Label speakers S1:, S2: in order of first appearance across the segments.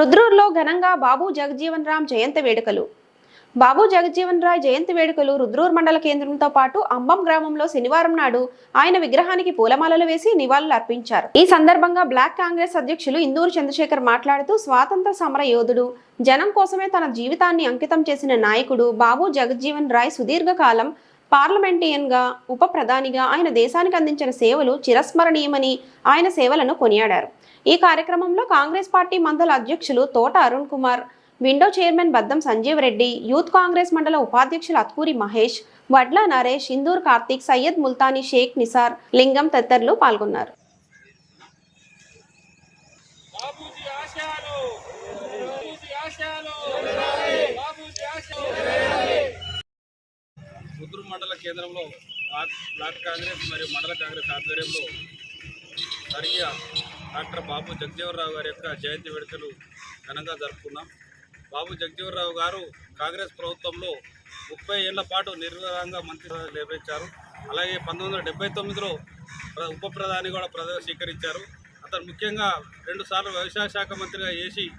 S1: రుద్రూర్లో ఘనంగా బాబు జగజీవన్ రామ్ జయంతి వేడుకలు. బాబు జగజీవన్ రాయ్ జయంతి వేడుకలు రుద్రూర్ మండల కేంద్రంతో పాటు అంబం గ్రామంలో శనివారం నాడు ఆయన విగ్రహానికి పూలమాలలు వేసి నివాళులు అర్పించారు. ఈ సందర్భంగా బ్లాక్ కాంగ్రెస్ అధ్యక్షులు ఇందూరు చంద్రశేఖర్ మాట్లాడుతూ స్వాతంత్ర సమర యోధుడు జనం కోసమే తన జీవితాన్ని అంకితం చేసిన నాయకుడు బాబు జగజ్జీవన్ రాయ్ సుదీర్ఘకాలం పార్లమెంటేరియన్గా ఉప ప్రధానిగా ఆయన దేశానికి అందించిన సేవలు చిరస్మరణీయమని ఆయన సేవలను కొనియాడారు. ఈ కార్యక్రమంలో కాంగ్రెస్ పార్టీ మండల అధ్యక్షులు Thota Arun Kumar window chairman Baddam Sanjeev Reddy youth Congress మండల ఉపాధ్యక్షులు అత్కూరి మహేష్ వడ్ల నరేష్ ఇందూర్ కార్తీక్ సయ్యద్ ముల్తానీ షేక్ నిసార్ లింగం తదితరులు పాల్గొన్నారు.
S2: ముదురు మండల కేంద్రంలో బ్లాక్ కాంగ్రెస్ మరియు మండల కాంగ్రెస్ ఆధ్వర్యంలో స్వర్గీయ డాక్టర్ బాబు జగజీవనరావు గారి యొక్క జయంతి వేడుకలు ఘనంగా జరుపుకున్నాం. బాబు జగజీవనరావు గారు కాంగ్రెస్ ప్రభుత్వంలో ముప్పై ఏళ్ళ పాటు నిర్వహంగా మంత్రి నిర్వహించారు. అలాగే పంతొమ్మిది వందల డెబ్బై తొమ్మిదిలో ప్ర- ఉప ప్రధాని కూడా పదవి స్వీకరించారు. అతను ముఖ్యంగా రెండుసార్లు వ్యవసాయ శాఖ మంత్రిగా చేసి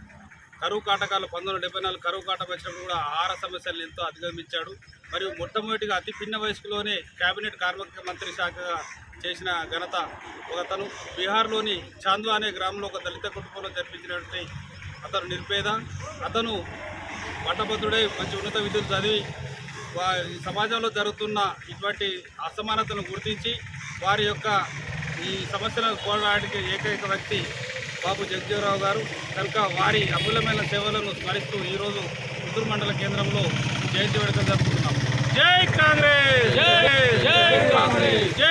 S2: కరువు కాటకాలు పంతొమ్మిది వందల డెబ్బై నాలుగు కరువు కాటం వచ్చినప్పుడు కూడా ఆహార సమస్యలను ఎంతో అధిగమించాడు. మరియు మొట్టమొదటిగా అతి పిన్న వయసులోనే కేబినెట్ కార్మిక మంత్రి శాఖగా చేసిన ఘనత ఒకతను. బీహార్లోని చాంద్వా అనే గ్రామంలో ఒక దళిత కుటుంబంలో జరిపించినటువంటి అతను నిర్పేద. అతను పట్టభద్రుడై మంచి ఉన్నత విద్యలు చదివి వా- సమాజంలో జరుగుతున్న ఇటువంటి అసమానతను గుర్తించి వారి యొక్క ఈ సమస్యలను పోరాడడానికి ఏకైక వ్యక్తి బాబు జగజీవరావు గారు. కనుక వారి అమూల్యమైన సేవలను స్మరిస్తూ ఈరోజు పుత్తూరు మండల కేంద్రంలో జయంతి వేడుక జరుపుకుంటున్నాం.